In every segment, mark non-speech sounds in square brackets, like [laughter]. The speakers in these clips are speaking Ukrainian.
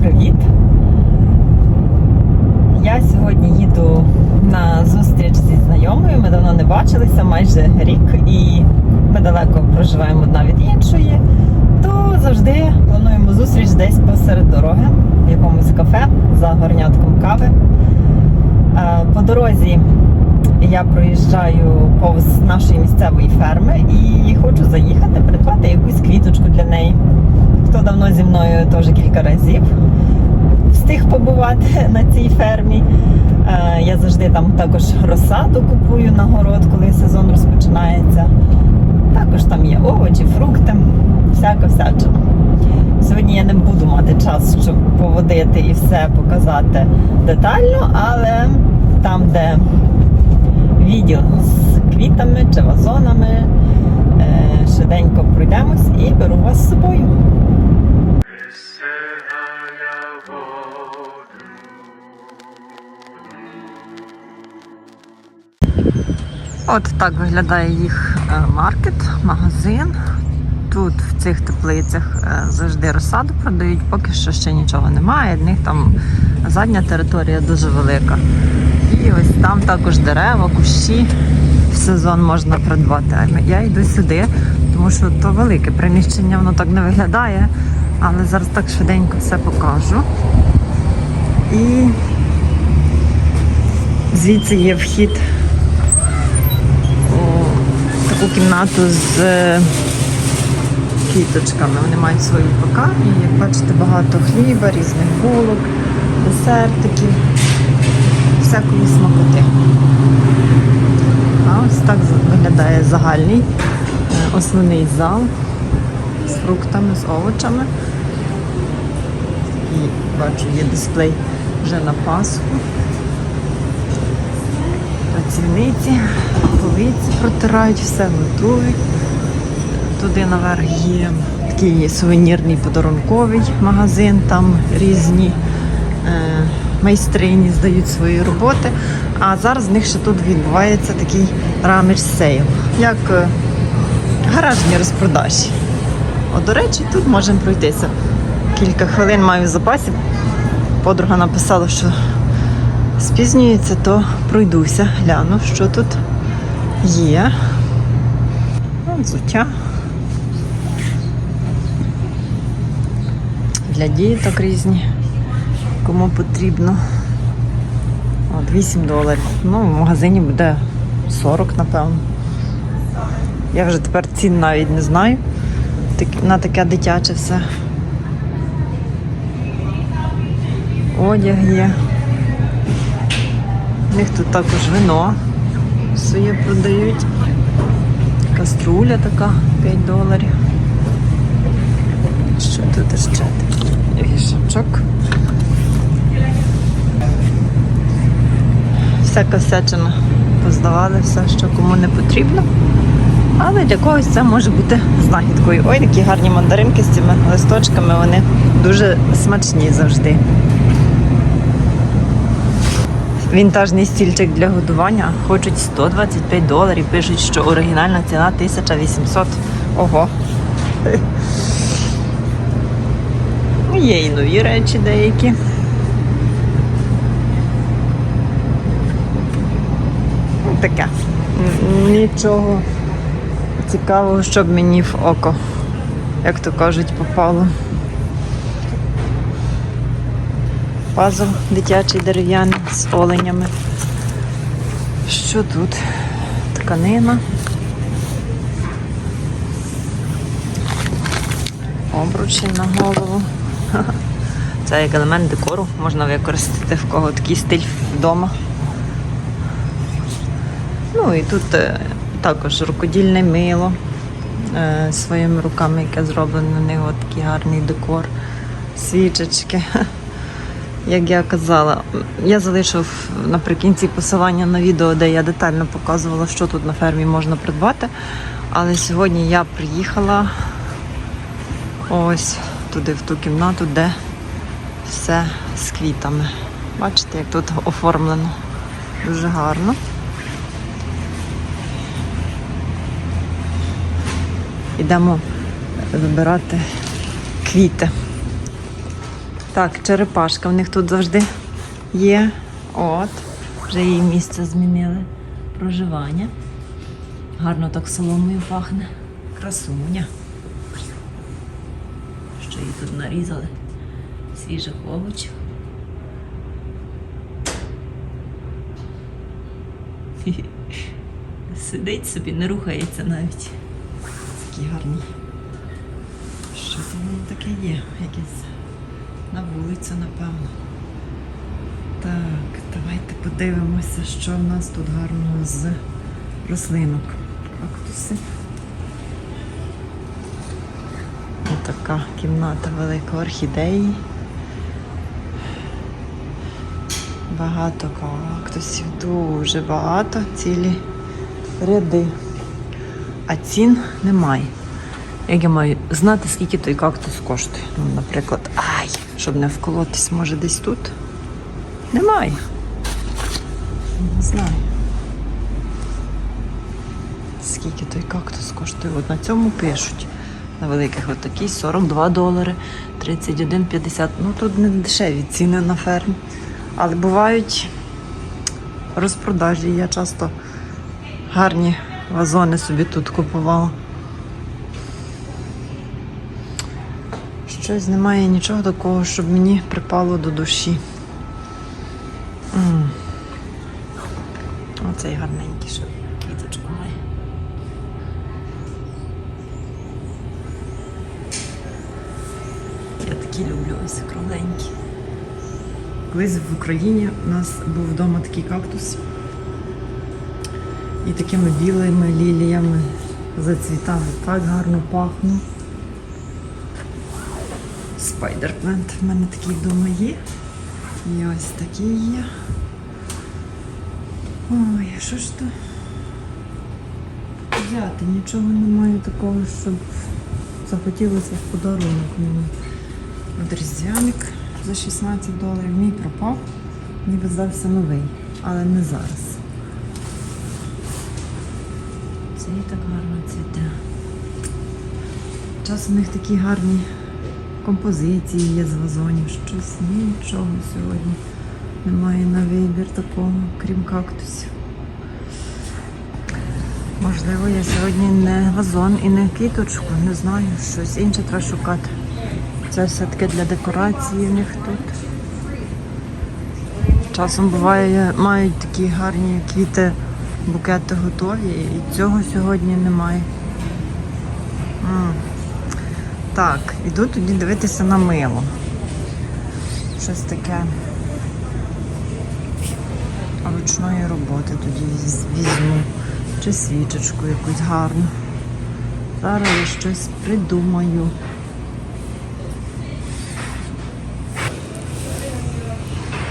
привіт! Я сьогодні їду на зустріч зі знайомою. Ми давно не бачилися, майже рік, і ми далеко проживаємо одна від іншої. То завжди плануємо зустріч десь посеред дороги, в якомусь кафе за горнятком кави. Е, По дорозі я проїжджаю повз нашої місцевої ферми і хочу заїхати, придбати якусь квіточку для неї. Хто давно зі мною теж кілька разів встиг побувати [laughs] на цій фермі. Е, Я завжди там також розсаду купую на город, коли сезон розпочинається. Також там є овочі, фрукти, всяка всячина. Сьогодні я не буду мати час, щоб поводити і все показати детально, але там, де відділ з квітами чи вазонами, е, швиденько пройдемось і беру вас з собою. От так виглядає їх е, маркет, магазин. Тут в цих теплицях е, завжди розсаду продають, поки що ще нічого немає. В них там задня територія дуже велика. І ось там також дерева, кущі. В сезон можна придбати. Я йду сюди, тому що то велике приміщення, воно так не виглядає. Але зараз так швиденько все покажу. І звідси є вхід таку кімнату з е, квіточками. Вони мають свої пекарні. Як бачите, багато хліба, різних булок, десертиків, всякої смакоти. А ось так виглядає загальний е, основний зал з фруктами, з овочами. І бачу, є дисплей вже на Пасху працівниці, полиці протирають, все готують. Туди наверх є такий сувенірний подарунковий магазин, там різні е, майстрині здають свої роботи. А зараз в них ще тут відбувається такий раміж сейл, як е, гаражні розпродажі. О, до речі, тут можемо пройтися. Кілька хвилин маю в запасі. Подруга написала, що спізнюється, то пройдуся, гляну, що тут є. От Взуття. Для діток різні, кому потрібно. От 8 доларів. Ну, в магазині буде 40, напевно. Я вже тепер цін навіть не знаю. На таке дитяче все. Одяг є. У них тут також вино своє продають. Каструля така 5 доларів. Що тут ще вішачок. Всяка всячина поздавали все, що кому не потрібно. Але для когось це може бути знахідкою. Ой, такі гарні мандаринки з цими листочками, вони дуже смачні завжди. Вінтажний стільчик для годування хочуть 125 доларів. Пишуть, що оригінальна ціна 1800. Ого. Ну, Є і нові речі деякі. Ну, Таке. Нічого цікавого, щоб мені в око, як то кажуть, попало. Пазл дитячий дерев'яний з оленями. Що тут? Тканина. Обручі на голову. [laughs] Це як елемент декору можна використати в кого такий стиль вдома. Ну і тут е, також рукодільне мило е, своїми руками, яке зроблено на них такий гарний декор, свічечки. [laughs] Як я казала, я залишу в- наприкінці посилання на відео, де я детально показувала, що тут на фермі можна придбати. Але сьогодні я приїхала ось туди, в ту кімнату, де все з квітами. Бачите, як тут оформлено. Дуже гарно. Ідемо вибирати квіти. Так, черепашка в них тут завжди є. От. Вже її місце змінили. Проживання. Гарно так соломою пахне. Красуня. Що її тут нарізали? Свіжих овочів. [laughs] Сидить собі, не рухається навіть. Такі гарні. Що там воно таке є? Якесь на вулицю, напевно. Так, давайте подивимося, що в нас тут гарного з рослинок. Кактуси. Така кімната велика орхідеї. Багато кактусів, дуже багато, цілі ряди. А цін немає. Як я маю знати, скільки той кактус коштує? Ну, наприклад, ай, щоб не вколотись, може десь тут? Немає. Не знаю. Скільки той кактус коштує? От на цьому пишуть. На великих от такий 42 долари, 31,50. Ну тут не дешеві ціни на фермі. Але бувають розпродажі. Я часто гарні вазони собі тут купувала. Щось немає нічого такого, щоб мені припало до душі. Оцей гарненький, що квіточку має. Я такі люблю ось кругленькі. Колись в Україні у нас був вдома такий кактус. І такими білими ліліями зацвітав. Так гарно пахнув. Спайдерплент в мене такий вдома є. І ось такий є. Ой, а що ж то? Взяти нічого немає такого, щоб захотілося в подарунок. От за 16 доларів. Мій пропав. Ніби здався новий, але не зараз. Цей так гарно цвіте. Часом у них такі гарні композиції є з вазонів. Щось нічого сьогодні немає на вибір такого, крім кактусів. Можливо, я сьогодні не вазон і не квіточку, не знаю, щось інше треба шукати. Це все-таки для декорації в них тут. Часом буває, мають такі гарні квіти, букети готові, і цього сьогодні немає. М. Так, іду тоді дивитися на мило. Щось таке ручної роботи тоді візьму. Чи свічечку якусь гарну. Зараз я щось придумаю.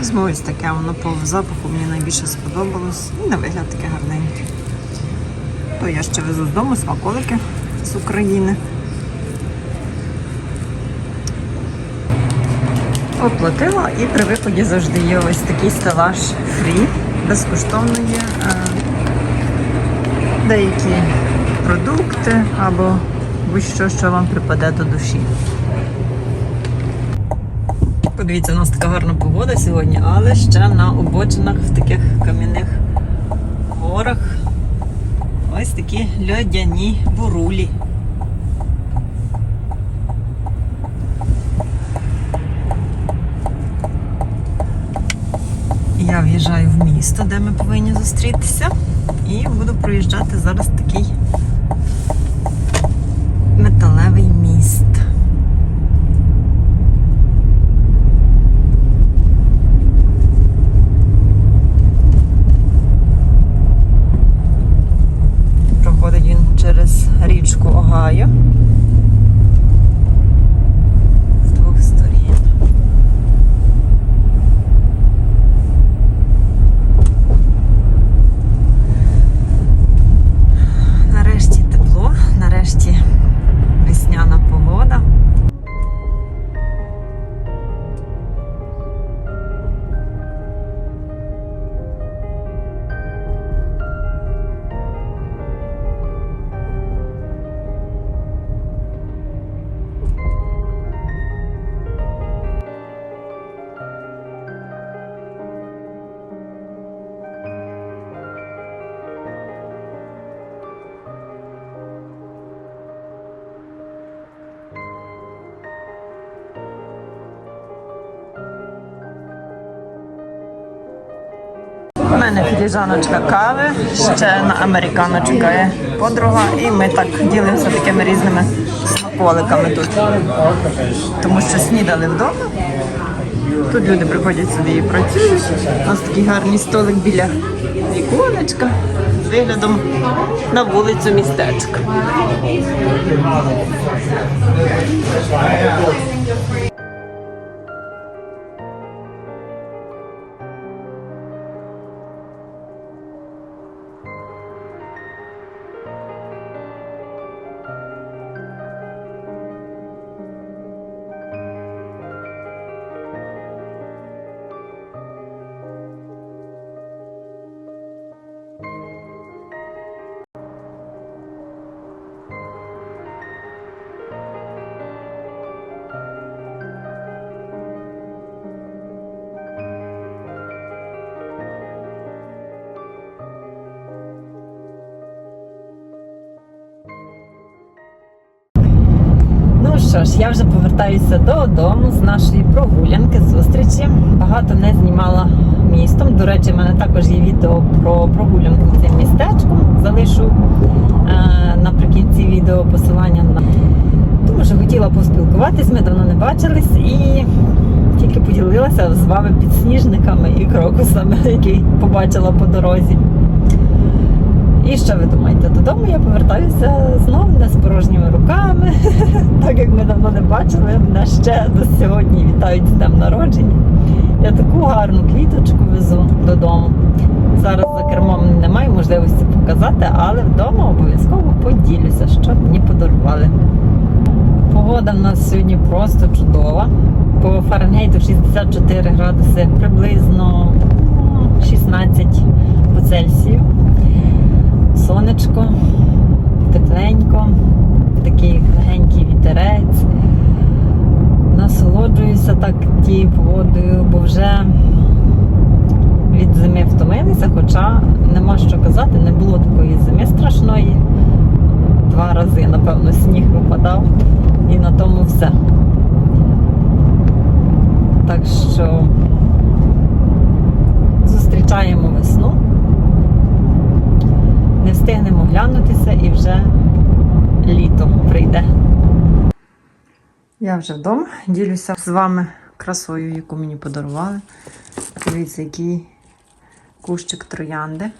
Візьму ось таке, воно по запаху мені найбільше сподобалось. І на вигляд таке гарненьке. То я ще везу з дому смаколики з України. Оплатила і при виході завжди є ось такий стелаж фрі. Безкоштовно є е, деякі продукти або будь-що, що вам припаде до душі. Подивіться, у нас така гарна погода сьогодні, але ще на обочинах в таких кам'яних горах ось такі льодяні бурулі. Я в місто, де ми повинні зустрітися, і буду проїжджати зараз такий Філіжаночка кави, ще на американо чекає подруга, і ми так ділимося такими різними смаколиками тут. Тому що снідали вдома. Тут люди приходять сюди і працюють. У нас такий гарний столик біля віконечка з виглядом на вулицю містечка. Ж, я вже повертаюся додому з нашої прогулянки, зустрічі. Багато не знімала містом. До речі, в мене також є відео про прогулянку цим містечком. Залишу е, наприкінці відео посилання на тому що хотіла поспілкуватись, ми давно не бачились і тільки поділилася з вами підсніжниками і крокусами, [laughs] які побачила по дорозі. І що ви думаєте? Додому я повертаюся знову не з порожніми руками, [laughs] так як ми давно не бачили, мене ще до сьогодні вітають з днем народження. Я таку гарну квіточку везу додому. Зараз за кермом немає можливості показати, але вдома обов'язково поділюся, що мені подарували. Погода в нас сьогодні просто чудова. По Фаренгейту 64 градуси, приблизно ну, 16 по Цельсію сонечко, тепленько, такий легенький вітерець. Насолоджуюся так тією погодою, бо вже від зими втомилися, хоча нема що казати, не було такої зими страшної. Два рази, напевно, сніг випадав і на тому все. Так що зустрічаємо встигнемо глянутися і вже літо прийде. Я вже вдома ділюся з вами красою, яку мені подарували. Дивіться, який кущик троянди.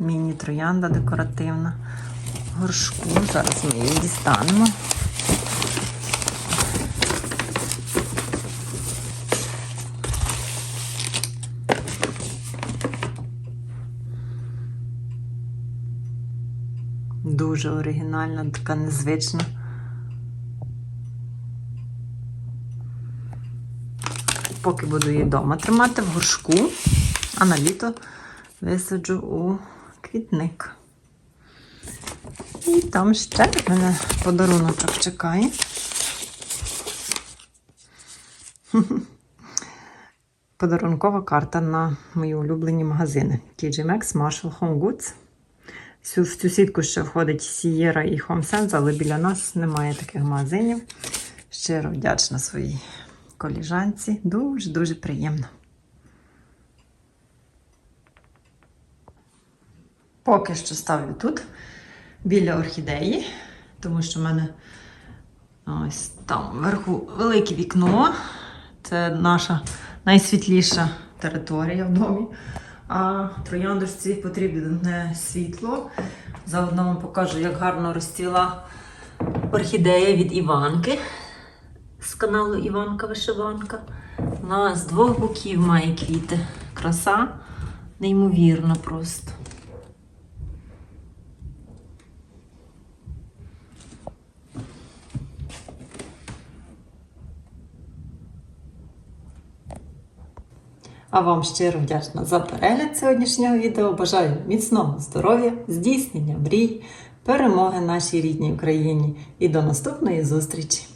Міні-троянда декоративна. Горшку. Зараз ми її дістанемо. Дуже оригінальна, така незвична. Поки буду її вдома тримати в горшку, а на літо висаджу у квітник. І там ще мене подаруночок чекає. Подарункова карта на мої улюблені магазини. TJ Maxx, Marshall Home Goods. Цю- В цю сітку ще входить Sierra і HomeSense, але біля нас немає таких магазинів. Щиро вдячна своїй коліжанці. Дуже-дуже приємно. Поки що ставлю тут, біля орхідеї, тому що в мене ось там вверху велике вікно. Це наша найсвітліша територія в домі. А трояндочці потрібне світло. Заодно вам покажу, як гарно розцвіла орхідея від Іванки з каналу Іванка Вишиванка. Вона з двох боків має квіти. Краса неймовірна просто. А вам щиро вдячна за перегляд сьогоднішнього відео. Бажаю міцного здоров'я, здійснення мрій, перемоги нашій рідній Україні і до наступної зустрічі!